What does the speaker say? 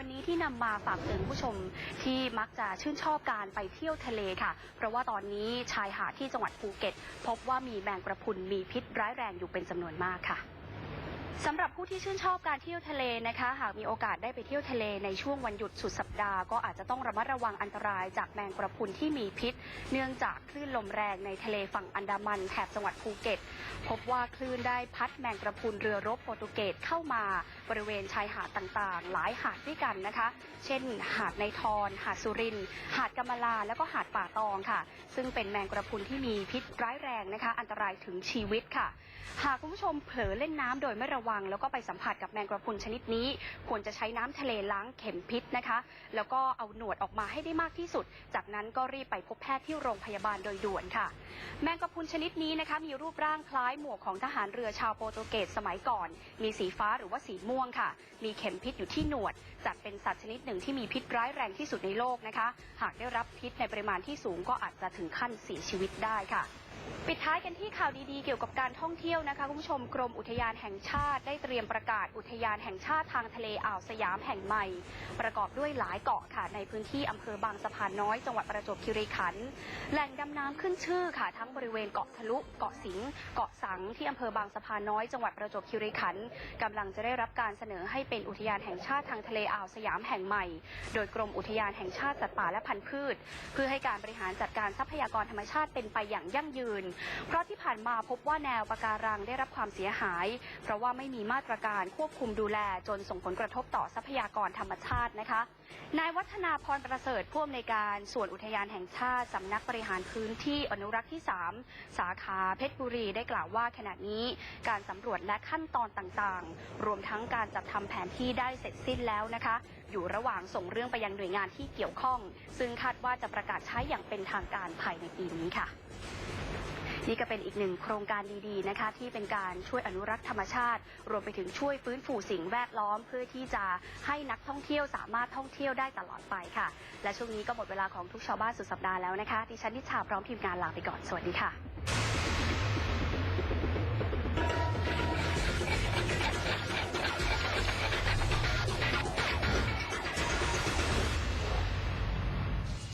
วันนี้ที่นำมาฝากเตือนผู้ชมที่มักจะชื่นชอบการไปเที่ยวทะเลค่ะ เพราะว่าตอนนี้ชายหาดที่จังหวัดภูเก็ต พบว่ามีแมงกระพุนมีพิษร้ายแรงอยู่เป็นจำนวนมากค่ะ สำหรับผู้ที่ชื่นชอบการเที่ยวทะเลนะคะ หากมีโอกาสได้ไปเที่ยวทะเลในช่วงวันหยุดสุดสัปดาห์ก็อาจจะต้องระมัดระวังอันตรายจากแมงกระพุนที่มีพิษ เนื่องจากคลื่นลมแรงในทะเลฝั่งอันดามันแถบจังหวัดภูเก็ต พบว่าคลื่นได้พัดแมงกระพุนเรือรบโปรตุเกสเข้ามาบริเวณชายหาดต่างๆ หลายหาดด้วยกันนะคะ เช่น หาดในทอนหาดสุริน หาดกำมะลา แล้วก็หาดป่าตองค่ะ ซึ่งเป็นแมงกระพุนที่มีพิษร้ายแรงนะคะ อันตรายถึงชีวิตค่ะ หากคุณผู้ชมเผลอเล่นน้ำโดยไม่ระวังวัง แล้วก็ไปสัมผัสกับแมงกระพุนชนิดนี้ ควรจะใช้น้ำทะเลล้างเข็มพิษนะคะ แล้วก็เอาหนวดออกมาให้ได้มากที่สุด จากนั้นก็รีบไปพบแพทย์ที่โรงพยาบาลโดยด่วนค่ะ แมงกระพุนชนิดนี้นะคะมีรูปร่างคล้ายหมวกของทหารเรือชาวโปรตุเกสสมัยก่อน มีสีฟ้าหรือว่าสีม่วงค่ะ มีเข็มพิษอยู่ที่หนวด จัดเป็นสัตว์ชนิดหนึ่งที่มีพิษร้ายแรงที่สุดในโลกนะคะ หากได้รับพิษในปริมาณที่สูงก็อาจจะถึงขั้นเสียชีวิตได้ค่ะ ปิดท้ายกันที่ข่าวดีๆ เกี่ยวกับการท่องเที่ยวนะคะคุณผู้ชมกรมอุทยานแห่งชาติได้เตรียมประกาศอุทยานแห่งชาติทางทะเลอ่าวสยามแห่งใหม่ ประกอบด้วยหลายเกาะค่ะ ในพื้นที่อำเภอบางสะพานน้อยจังหวัดประจวบคีรีขันธ์แหล่งดำน้ำขึ้นชื่อค่ะทั้งบริเวณเกาะทะลุเกาะสิงเกาะสังที่อำเภอบางสะพานน้อยจังหวัดประจวบคีรีขันธ์กำลังจะได้รับการเสนอให้เป็นอุทยานแห่งชาติทางทะเลอ่าวสยามแห่งใหม่ โดยกรมอุทยานแห่งชาติสัตว์ป่าและพันธุ์พืช เพื่อให้การบริหารจัดการทรัพยากรธรรมชาติเป็นไปอย่างยั่งยืนยืน เพราะที่ผ่านมาพบว่าแนวปะการังได้รับความเสียหาย เพราะว่าไม่มีมาตรการควบคุมดูแลจนส่งผลกระทบต่อทรัพยากรธรรมชาตินะคะนายวัฒนาพรประเสริฐผู้อำนวยการส่วนอุทยานแห่งชาติสำนักบริหารพื้นที่อนุรักษ์ที่ 3 สาขาเพชรบุรีได้กล่าวว่าขณะนี้การสำรวจและขั้นตอนต่างๆ รวมทั้งการจัดทำแผนที่ได้เสร็จสิ้นแล้วนะคะ อยู่ระหว่างส่งเรื่องไปยังหน่วยงานที่เกี่ยวข้อง ซึ่งคาดว่าจะประกาศใช้อย่างเป็นทางการภายในปีนี้ค่ะ นี่ก็เป็นอีกหนึ่งโครงการดีๆนะคะที่เป็นการช่วยอนุรักษ์ธรรมชาติ รวมไปถึงช่วยฟื้นฟูสิ่งแวดล้อม เพื่อที่จะให้นักท่องเที่ยวสามารถท่องเที่ยวได้ตลอดไปค่ะ และช่วงนี้ก็หมดเวลาของทุกชาวบ้านสุดสัปดาห์แล้วนะคะดิฉันนิชาพร้อมทีมงานลาไปก่อนสวัสดีค่ะ